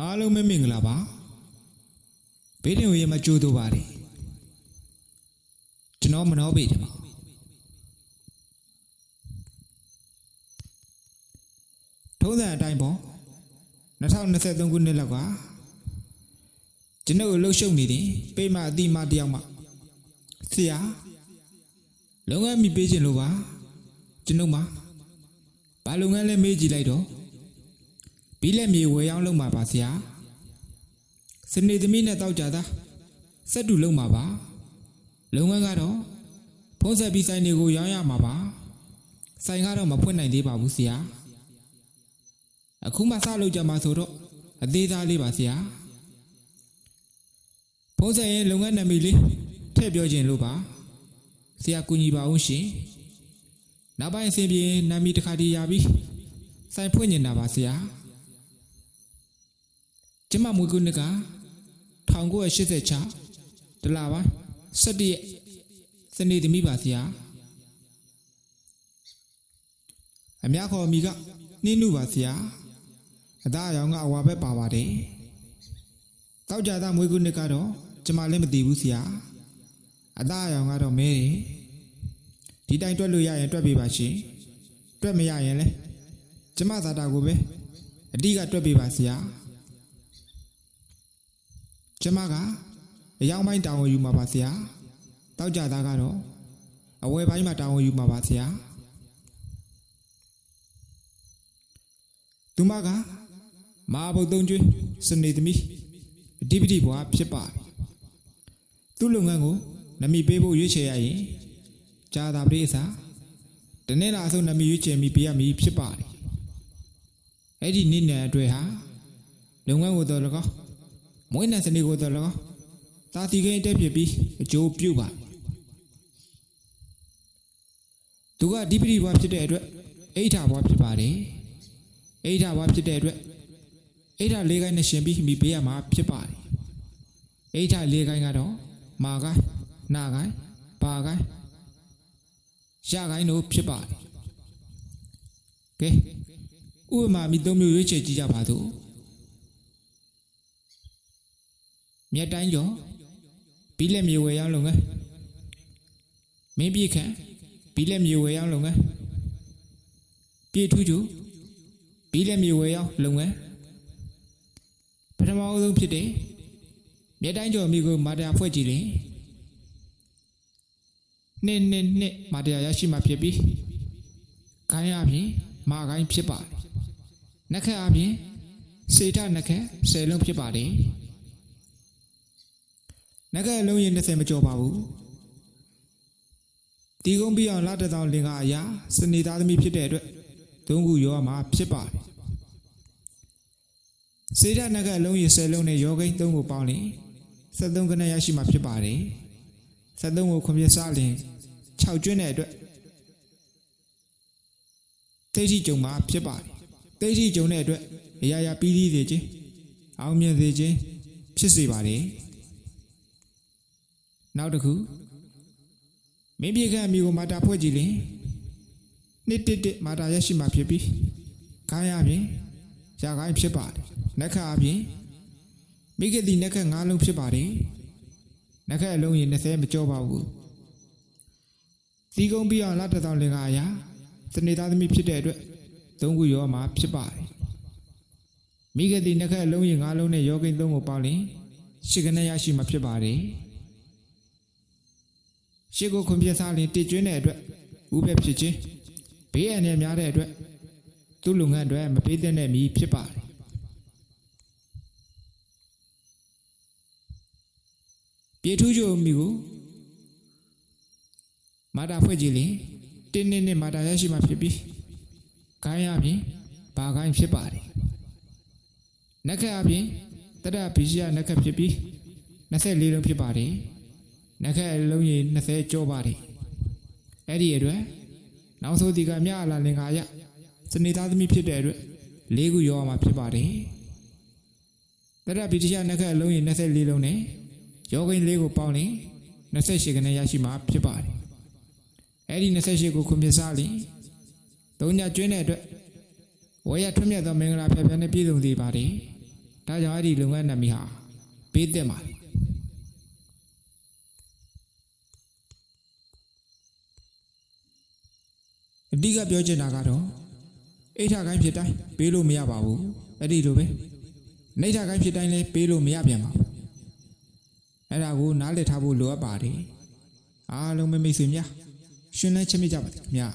အားလုံးပဲမင်္ဂလာပါဘေးတင်ဝေးမကြိုးတို့ပါတယ်ကျွန်တော်မနှောပေတယ်ပါထုံးစံအတိုင်းပေါ့2023ခုနှစ်လောက်ကကျွန်တော်လှုပ်ရှုပ်နေတယ်ပေမအတိမတယောက်မှဆရာလုံငန်းမိပေးခြင်းလို့ပါကျွန်တော်မှာဘာလုံငန်းလဲမေးကြည့်လိုက်တော့ ဘီလက်မြေဝယ်ရောက်လုပ်မှာပါဆရာစနေသမီးနဲ့တောက်ကြတာစက်တူလုပ်မှာပါလုပ်ငန်းကတော့ဖုံးဆက်ပြီးဆိုင်တွေကိုရောင်းရမှာပါဆိုင်ကတော့မဖွင့်နိုင်သေးပါဘူးဆရာအခုမှစလုပ်ကြမှာဆိုတော့အသေးသားလေးပါဆရာဖုံးဆက်ရဲ့လုပ်ငန်းနာမည်လေးထည့်ပြောခြင်းလို့ပါဆရာကူညီပါအောင်ရှင်နောက်ပိုင်းအစဉ်ပြေနာမည်တစ်ခါတည်းရပြီဆိုင်ဖွင့်နေတာပါဆရာ ကျမမွေးကုနှစ်က1986တလာပိုင်း17ရက်စနေသမီးပါဆရာအများခေါ်အမိကနှင်းနုပါဆရာအသားအရောင်ကအဝါဘက်ပါပါတယ်တောက်ကြသားမွေးကုနှစ်ကတော့ကျမလည်းမသိဘူးဆရာအသားအရောင်ကတော့မဲတယ်ဒီတိုင်းတွက်လို့ရရင်တွက်ပေးပါရှင်တွက်မရရင်လဲကျမသာတာကိုပဲအတိကတွက်ပေးပါဆရာ ကျမကအယောင်ပိုင်းတာဝန်ယူမှာပါဆရာတောက်ကြသားကတော့အဝယ်ပိုင်းမှာတာဝန်ယူမှာပါဆရာသူမကမဟာဘုတ်သုံးကျွေးစနေသမီးအဓိပတိဘွားဖြစ်ပါတယ်သူ့လုပ်ငန်းကိုနမီပေးဖို့ရွေးချယ်ရရင်ဂျာတာပရိအစာတနေ့လာအဆုံးနမီရွေးချယ်မိပေးရမည်ဖြစ်ပါတယ်အဲ့ဒီနေ့နယ်အတွက်ဟာလုပ်ငန်းကိုတော့လကောက် မွေးနေ့စနေကိုတော့လကောက်သာတိကိန်းတက်ဖြစ်ပြီးအကျိုးပြုပါသူကဒီပတိဘွားဖြစ်တဲ့အတွက်အိဋ္ဌဘွားဖြစ်ပါတယ်အိဋ္ဌဘွားဖြစ်တဲ့အတွက်အိဋ္ဌလေးကိုင်းနဲ့ရှင်ပြီးမိပေးရမှာဖြစ်ပါတယ်အိဋ္ဌလေးကိုင်းကတော့မာကိုင်းနာကိုင်းဘာကိုင်းရကိုင်းတို့ဖြစ်ပါတယ်ကဲဥပမာမိသုံးမျိုးရွေးချယ်ကြည့်ကြပါစို့ မြက်တိုင်းကျော်ဘီလက်မြေဝယ်ရောင်းလုပ်ငန်းမင်းပြည့်ခန့်ဘီလက်မြေဝယ်ရောင်းလုပ်ငန်းပြည့်ထူးကျူဘီလက်မြေဝယ်ရောင်းလုပ်ငန်းပထမအဆုံးဖြစ်တဲ့မြက်တိုင်းကျော်မိကိုမာတာဖွဲ့ကြည့်ရင်နှစ်နှစ်နှစ်မာတာရရှိမှဖြစ်ပြီးခိုင်းအပြင်မာခိုင်းဖြစ်ပါတယ်နှက်ခက်အပြင်စေထနှက်ခက်၁၀လုံးဖြစ်ပါတယ် နှက်ခက်အလုံးရင်20မကျော်ပါဘူးတီကုန်းပြီးအောင်လာတထောင်လင်ကအရာစနေသားသမီးဖြစ်တဲ့အတွက်သုံးခုရောမှာဖြစ်ပါတယ်စေထနှက်ခက်အလုံးရင်10လုံးနဲ့ရောဂိန်း3ခုပေါင်းရင်73ခဏရရှိမှဖြစ်ပါတယ်73ကိုခွန်ပြစားလင်6ကျွန်းတဲ့အတွက်သိတိကြုံမှာဖြစ်ပါတယ်သိတိကြုံတဲ့အတွက်အရာရာပြီးသီးစေခြင်းအောင်မြင်စေခြင်းဖြစ်စေပါတယ် နောက်တစ်ခုမင်းပြေခန့်အမိကိုမာတာဖွဲ့ကြည့်ရင်နှစ်တစ်တစ်မာတာရရှိမှဖြစ်ပြီးခိုင်းရပြင်ရာခိုင်းဖြစ်ပါတယ်နက်ခအပြင်မိကတိနက်ခက်၅လုံးဖြစ်ပါတယ်နက်ခက်အလုံးရင်20မကျော်ပါဘူးစီကုံပြီးအောင်လာတထောင်လင်ကအရာစနေသားသမီးဖြစ်တဲ့အတွက်သုံးခုရောမှာဖြစ်ပါတယ်မိဂတိနှခက်အလုံးရင်၅လုံးနဲ့ယောဂိန်းသုံးကိုပေါင်းရင်ရှစ်ခနဲ့ရရှိမှာဖြစ်ပါတယ် ရှစ်ကိုခွန်ပြစားလင်တည်ကျွင်းတဲ့အတွက်ဥပ္ပဖြစ်ခြင်းဘေးအန္တရာယ်များတဲ့အတွက်သူ့လုပ်ငန်းအတွက်မပေးတဲ့မီဖြစ်ပါတယ်ပြေထူးချိုမိကိုမာတာဖွဲ့ကြည့်ရင်တင်းနေနဲ့မာတာရရှိမှဖြစ်ပြီးခိုင်းရပြင်ဘာခိုင်းဖြစ်ပါတယ်နက်ခက်အပြင်တရဘီရှိယနက်ခက်ဖြစ်ပြီး24လုံးဖြစ်ပါတယ် နက်ခက်အလုံးကြီး20ကျော်ပါတယ်အဲ့ဒီအတွက်နောက်ဆုံးဒီကမြအလာလင်္ကာရစနေသားသမီးဖြစ်တဲ့အတွက်၄ခုရောမှာဖြစ်ပါတယ်တရဘီရှိယနက်ခက်အလုံးကြီး24လုံးနဲ့ယောဂိန်း၄ခုပေါင်းရင်28ခနဲ့ရရှိမှာဖြစ်ပါတယ်အဲ့ဒီ28ကိုခွန်ပြစားလိသုံးညကျွင်းတဲ့အတွက်ဝေရထွတ်မြတ်သောမင်္ဂလာဖျက်ဖျက်နဲ့ပြည့်စုံစေပါတယ်ဒါကြောင့်အဲ့ဒီလုပ်ငန်းနာမည်ဟာပေးသက်ပါ အတိကပြောချင်တာကတော့အိဋ္ဌကိုင်းဖြစ်တိုင်းပေးလို့မရပါဘူးအဲ့ဒီလိုပဲနေဋ္ဌကိုင်းဖြစ်တိုင်းလည်းပေးလို့မရပြန်ပါဘူးအဲ့ဒါကိုနားလည်ထားဖို့လိုအပ်ပါတယ်အားလုံးမိတ်မိတ်ဆွေများရှင်လန်းချစ်မိကြပါစေခင်ဗျာ